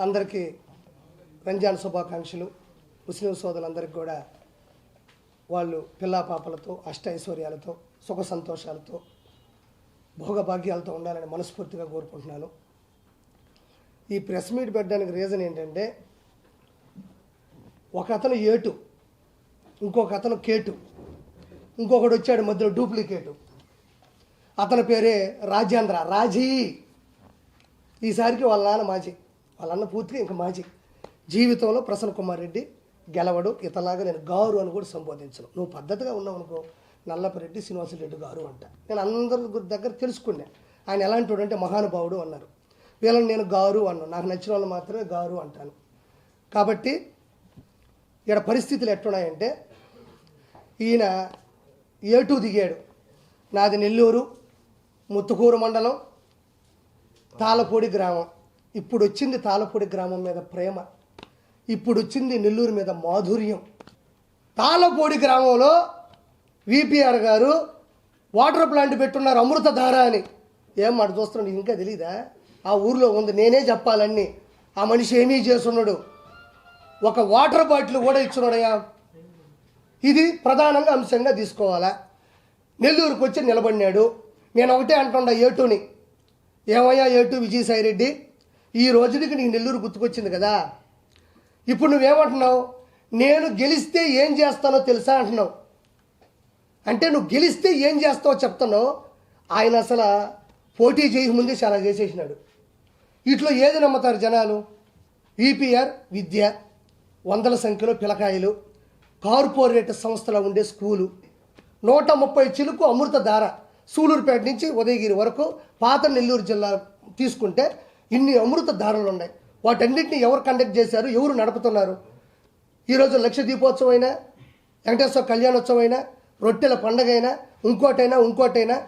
అందరికీ రంజాన్ శుభాకాంక్షలు. ముస్లిం సోదరులందరికీ కూడా వాళ్ళు పిల్లా పాపలతో అష్ట ఐశ్వర్యాలతో సుఖ సంతోషాలతో భోగభాగ్యాలతో ఉండాలని మనస్ఫూర్తిగా కోరుకుంటున్నాను. ఈ ప్రెస్ మీట్ పెట్టడానికి రీజన్ ఏంటంటే ఒక అతను ఏటు ఇంకొక అతను కేటు ఇంకొకడు వచ్చాడు మధ్యలో డూప్లికేటు. అతని పేరే రాజేంద్ర రాజీ. ఈసారికి వాళ్ళ నాన్న మాజీ. వాళ్ళన్న పూర్తిగా ఇంకా మాజీ జీవితంలో ప్రసన్న కుమార్ రెడ్డి గెలవడు ఇతలాగా నేను గారు అని కూడా సంబోధించను. నువ్వు పద్ధతిగా ఉన్నావు అనుకో నల్లపరెడ్డి శ్రీనివాసరెడ్డి గారు అంట. నేను అందరి గురి దగ్గర తెలుసుకున్నా. ఆయన ఎలాంటి వాడు అంటే మహానుభావుడు అన్నారు. వీళ్ళని నేను గారు అన్నాను. నాకు నచ్చిన వాళ్ళు మాత్రమే గారు అంటాను. కాబట్టి ఇక్కడ పరిస్థితులు ఎట్టున్నాయంటే ఈయన ఏటూ దిగాడు. నాది నెల్లూరు ముత్తుకూరు మండలం తాళపూడి గ్రామం. ఇప్పుడు వచ్చింది తాళపూడి గ్రామం మీద ప్రేమ. ఇప్పుడు వచ్చింది నెల్లూరు మీద మాధుర్యం. తాళపూడి గ్రామంలో విపిఆర్ గారు వాటర్ ప్లాంట్ పెట్టున్నారు అమృతధార అని. ఏం మాట చూస్తున్నాడు? ఇంకా తెలీదా? ఆ ఊర్లో ఉంది. నేనే చెప్పాలన్నీ. ఆ మనిషి ఏమీ చేస్తున్నాడు? ఒక వాటర్ బాటిల్ కూడా ఇచ్చున్నాడయ్యా. ఇది ప్రధానంగా అంశంగా తీసుకోవాలా? నెల్లూరుకు వచ్చి నిలబడినాడు. నేను ఒకటే అంటుండా ఏటూని. ఏమయ్యా ఏటు విజయసాయిరెడ్డి? ఈ రోజుకి నీకు నెల్లూరు గుర్తుకొచ్చింది కదా? ఇప్పుడు నువ్వేమంటున్నావు? నేను గెలిస్తే ఏం చేస్తానో తెలుసా అంటున్నావు. అంటే నువ్వు గెలిస్తే ఏం చేస్తావో చెప్తున్నావు. ఆయన అసలు పోటీ చేయకముందే చాలా చేసేసినాడు. ఇట్లా ఏది నమ్ముతారు జనాలు? ఈపీఆర్ విద్య వందల సంఖ్యలో పిలకాయలు కార్పొరేట్ సంస్థలో ఉండే స్కూలు నూట ముప్పై చిలుకు అమృతధార సూలూరుపేట నుంచి ఉదయగిరి వరకు పాత నెల్లూరు జిల్లా తీసుకుంటే ఇన్ని అమృత దారులు ఉన్నాయి. వాటన్నింటినీ ఎవరు కండక్ట్ చేశారు? ఎవరు నడుపుతున్నారు? ఈరోజు లక్ష దీపోత్సవం అయినా వెంకటేశ్వర కళ్యాణోత్సవం అయినా రొట్టెల పండగ అయినా ఇంకోటైనా ఇంకోటైనా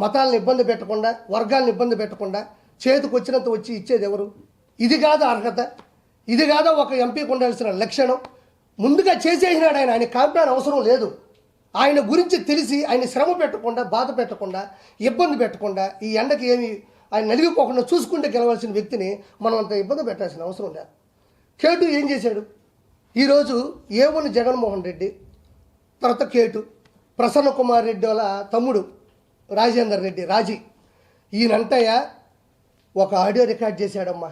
మతాలను ఇబ్బంది పెట్టకుండా వర్గాలను ఇబ్బంది పెట్టకుండా చేతికి వచ్చినంత వచ్చి ఇచ్చేది ఎవరు? ఇది కాదు అర్హత. ఇది కాదు ఒక ఎంపీకి ఉండాల్సిన లక్షణం. ముందుగా చేసేసినాడు ఆయన. ఆయన కాంప్లాన్ అవసరం లేదు. ఆయన గురించి తెలిసి ఆయన శ్రమ పెట్టకుండా బాధ పెట్టకుండా ఇబ్బంది పెట్టకుండా ఈ ఎండకి ఏమి ఆయన నలిగిపోకుండా చూసుకుంటే గెలవాల్సిన వ్యక్తిని మనం అంత ఇబ్బంది పెట్టాల్సిన అవసరం లేదు. కేటు ఏం చేశాడు? ఈరోజు ఏవని జగన్మోహన్ రెడ్డి తర్వాత కేటు ప్రసన్న కుమార్ రెడ్డి వాళ్ళ తమ్ముడు రాజేందర్ రెడ్డి రాజీ. ఈయనంటయ్య ఒక ఆడియో రికార్డ్ చేశాడమ్మా.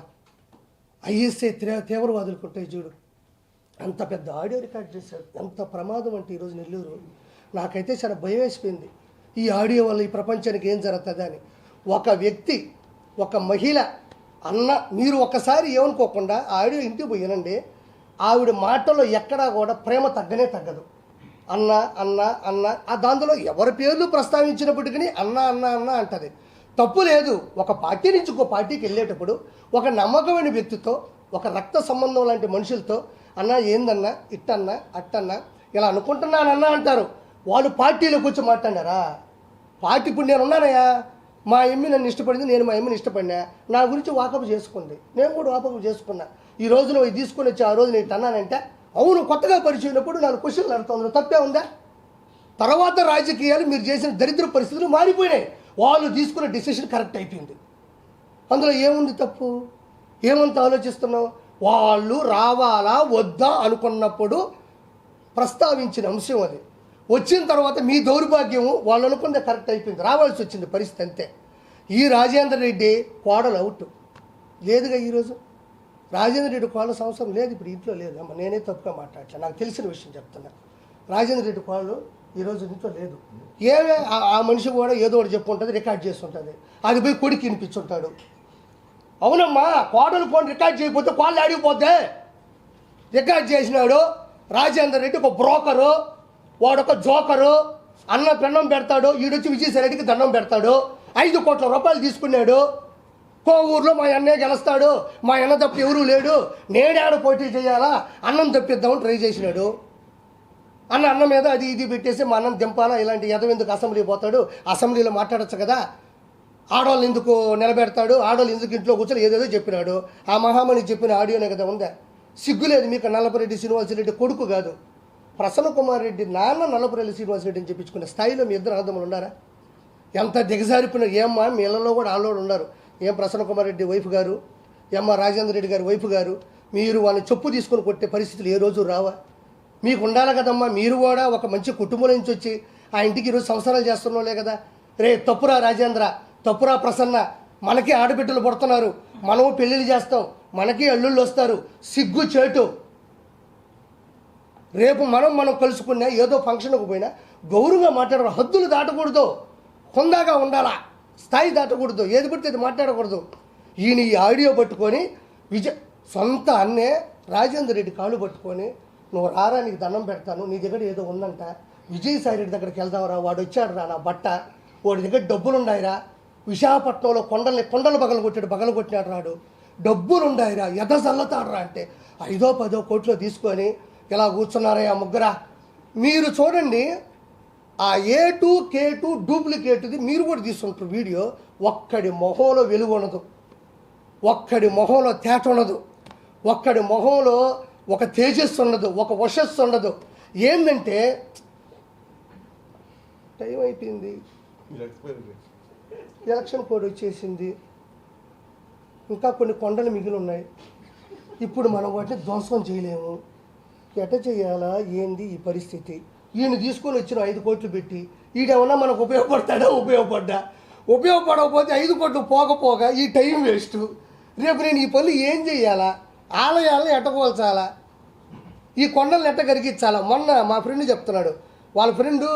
ఐఎస్ఐ తీవ్రవాదులు కొట్టే చూడు. అంత పెద్ద ఆడియో రికార్డ్ చేశాడు. ఎంత ప్రమాదం అంటే ఈరోజు నెల్లూరు. నాకైతే చాలా భయం వేసిపోయింది ఈ ఆడియో వల్ల ఈ ప్రపంచానికి ఏం జరుగుతుందా అని ఒక వ్యక్తి ఒక మహిళ అన్న మీరు ఒక్కసారి ఏమనుకోకుండా ఆవిడ ఆడియో ఇంటికి పోయినండి ఆవిడ మాటల్లో ఎక్కడా కూడా ప్రేమ తగ్గనే తగ్గదు. అన్న అన్న అన్న ఆ దాంట్లో ఎవరి పేర్లు ప్రస్తావించినప్పటికీ అన్న అన్న అన్న అంటది. తప్పు లేదు. ఒక పార్టీ నుంచి ఇంకో పార్టీకి వెళ్ళేటప్పుడు ఒక నమ్మకమైన వ్యక్తితో ఒక రక్త సంబంధం లాంటి మనుషులతో అన్న ఏందన్నా? ఇట్టన్నా? అట్టన్నా? ఇలా అనుకుంటున్నానన్నా అంటారు. వాళ్ళు పార్టీలోకి వచ్చి మాట్లాడారా పార్టీ ఇప్పుడు నేను ఉన్నానయ్యా. మా ఎమ్మి నన్ను ఇష్టపడింది నేను మా ఎమ్మిని ఇష్టపడినా. నా గురించి వాకప్ చేసుకుంది. నేను కూడా వాకప్ చేసుకున్నా. ఈ రోజు నువ్వు తీసుకొని వచ్చి ఆ రోజు నేను తన్నానంటే అవును కొత్తగా పరిచయమైనప్పుడు నన్ను క్వశ్చన్లు అడుగుతుంది తప్పే ఉందా? తర్వాత రాజకీయాలు మీరు చేసిన దరిద్ర పరిస్థితులు మారిపోయినాయి. వాళ్ళు తీసుకున్న డిసిషన్ కరెక్ట్ అయిపోయింది. అందులో ఏముంది తప్పు? ఏమంత ఆలోచిస్తున్నావు? వాళ్ళు రావాలా వద్దా అనుకున్నప్పుడు ప్రస్తావించిన అంశం అది. వచ్చిన తర్వాత మీ దౌర్భాగ్యం వాళ్ళు అనుకుందే కరెక్ట్ అయిపోయింది. రావాల్సి వచ్చింది పరిస్థితి అంతే. ఈ రాజేంద్ర రెడ్డి కోడలు అవుట్. లేదుగా ఈరోజు రాజేంద్ర రెడ్డి కోడలు సంవత్సరం లేదు ఇప్పుడు ఇంట్లో లేదు. అమ్మ నేనే తప్పుగా మాట్లాడలే నాకు తెలిసిన విషయం చెప్తున్నా. రాజేంద్ర రెడ్డి కోడలు ఈరోజు ఇంట్లో లేదు. ఏమే ఆ- మనిషి కూడా ఏదో ఒకటి చెప్పుకుంటుంది రికార్డ్ చేస్తుంటుంది. అది పోయి కొడుకు వినిపించుంటాడు. అవునమ్మా కోడలు ఫోన్ రికార్డ్ చేయకపోతే కోళ్ళు ఆడిపోతే రికార్డ్ చేసినాడు రాజేందర్ రెడ్డి ఒక బ్రోకరు. వాడొక జోకరు అన్న పెన్నం పెడతాడు ఈడొచ్చి విజయసాయిరెడ్డికి దండం పెడతాడు ఐదు కోట్ల రూపాయలు తీసుకున్నాడు కోవూరులో మా అన్నయ్య గెలుస్తాడు మా అన్న తప్ప ఎవరూ లేడు నేడాడు పోటీ చేయాలా అన్నం తప్పిద్దామని ట్రై చేసినాడు. అన్న అన్న మీద అది ఇది పెట్టేసి మా అన్నం దింపాలా ఇలాంటి ఎదవ ఎందుకు అసెంబ్లీ పోతాడు అసెంబ్లీలో మాట్లాడచ్చు కదా. ఆడవాళ్ళు ఎందుకు నిలబెడతాడు ఆడవాళ్ళు ఎందుకు ఇంట్లో కూర్చొని ఏదేదో చెప్పినాడు. ఆ మహామణి చెప్పిన ఆడియోనే కదా ఉందా? సిగ్గులేదు మీకు నల్లపరెడ్డి శ్రీనివాసరెడ్డి కొడుకు కాదు. ప్రసన్న కుమార్ రెడ్డి నాన్న నల్లపరెడ్డి శ్రీనివాసరెడ్డి అని చెప్పించుకునే స్థాయిలో మీ ఇద్దరు అర్థములు ఉన్నారా? ఎంత దిగజారిపోయిన ఏమ్మా మీ ఇళ్ళలో కూడా ఆలోడు ఉన్నారు. ఏం ప్రసన్న కుమార్ రెడ్డి వైఫ్ గారు ఎమ్మ రాజేంద్ర రెడ్డి గారి వైపు గారు మీరు వాళ్ళని చెప్పు తీసుకొని కొట్టే పరిస్థితులు ఏ రోజు రావా? మీకు ఉండాలి కదమ్మా? మీరు కూడా ఒక మంచి కుటుంబం నుంచి వచ్చి ఆ ఇంటికి ఈరోజు సంసారాలు చేస్తున్నాలే కదా? రే తప్పురా రాజేంద్ర తప్పురా ప్రసన్న. మనకి ఆడబిడ్డలు పడుతున్నారు. మనము పెళ్ళిళ్ళు చేస్తాం. మనకి అల్లుళ్ళు వస్తారు. సిగ్గు చేటు. రేపు మనం మనం కలుసుకున్నా ఏదో ఫంక్షన్కి పోయినా గౌరవంగా మాట్లాడరు. హద్దులు దాటకూడదు. హుందాగా ఉండాలా? స్థాయి దాటకూడదు. ఏది పడితే అది మాట్లాడకూడదు. ఈయన ఈ ఆడియో పట్టుకొని విజయ్ సొంత అన్నే రాజేందర్ రెడ్డి కాళ్ళు పట్టుకొని నువ్వు రారా నీకు దండం పెడతాను నీ దగ్గర ఏదో ఉందంట. విజయసాయి రెడ్డి దగ్గరికి వెళ్దాంరా వాడు వచ్చాడు రా నా బట్ట. వాడి దగ్గర డబ్బులున్నాయిరా. విశాఖపట్నంలో కొండల్ని కొండలు బగలు కొట్టాడు బగలు కొట్టినాడు రాడు. డబ్బులున్నాయిరా ఎద చల్లతాడు రా అంటే. ఐదో పదో కోట్లు తీసుకొని ఇలా కూర్చున్నారే ఆ ముగ్గురా? మీరు చూడండి ఆ ఏ టూ కే టూ డూప్లికేట్ది మీరు కూడా తీసుకుంటారు వీడియో. ఒక్కడి మొహంలో వెలుగు ఉండదు. ఒక్కడి మొహంలో తేట ఉండదు. ఒక్కడి మొహంలో ఒక తేజస్సు ఉండదు ఒక వశస్సు ఉండదు. ఏంటంటే టైం అయిపోయింది. ఎలక్షన్ కోడ్ వచ్చేసింది. ఇంకా కొన్ని కొండలు మిగిలి ఉన్నాయి. ఇప్పుడు మనం వాటిని ధ్వంసం చేయలేము. ఎట చేయాలా? ఏంది ఈ పరిస్థితి? ఈయన తీసుకొని వచ్చిన ఐదు కోట్లు పెట్టి ఈడేమన్నా మనకు ఉపయోగపడతాడా? ఉపయోగపడ్డా? ఉపయోగపడకపోతే ఐదు కోట్లు పోకపోగా ఈ టైం వేస్ట్. రేపు నేను ఈ పనులు ఏం చేయాలా? ఆలయాలను ఎట్టకోల్చాలా ఈ కొండలను ఎట్ట కరిగించాలా? మొన్న మా ఫ్రెండ్ చెప్తున్నాడు వాళ్ళ ఫ్రెండు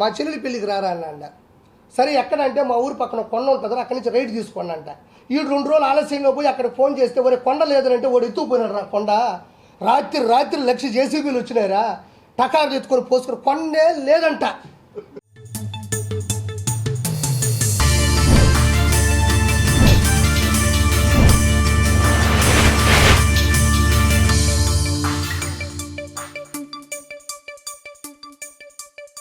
మా చెల్లెలి పెళ్ళికి రారా? అన్న సరే ఎక్కడంటే మా ఊరు పక్కన కొండ ఉంటుంది అక్కడి నుంచి రైడ్ తీసుకోండి అంట. ఈడు రెండు రోజులు ఆలస్యంగా పోయి అక్కడ ఫోన్ చేస్తే ఒరే కొండ లేదనంటే వాడు ఎత్తుకుపోయినాడు రా కొండ. రాత్రి రాత్రి లక్ష జేసీబీలు వచ్చినాయిరా టకార్లు ఎత్తుకొని పోసుకొని కొన్నే లేదంట.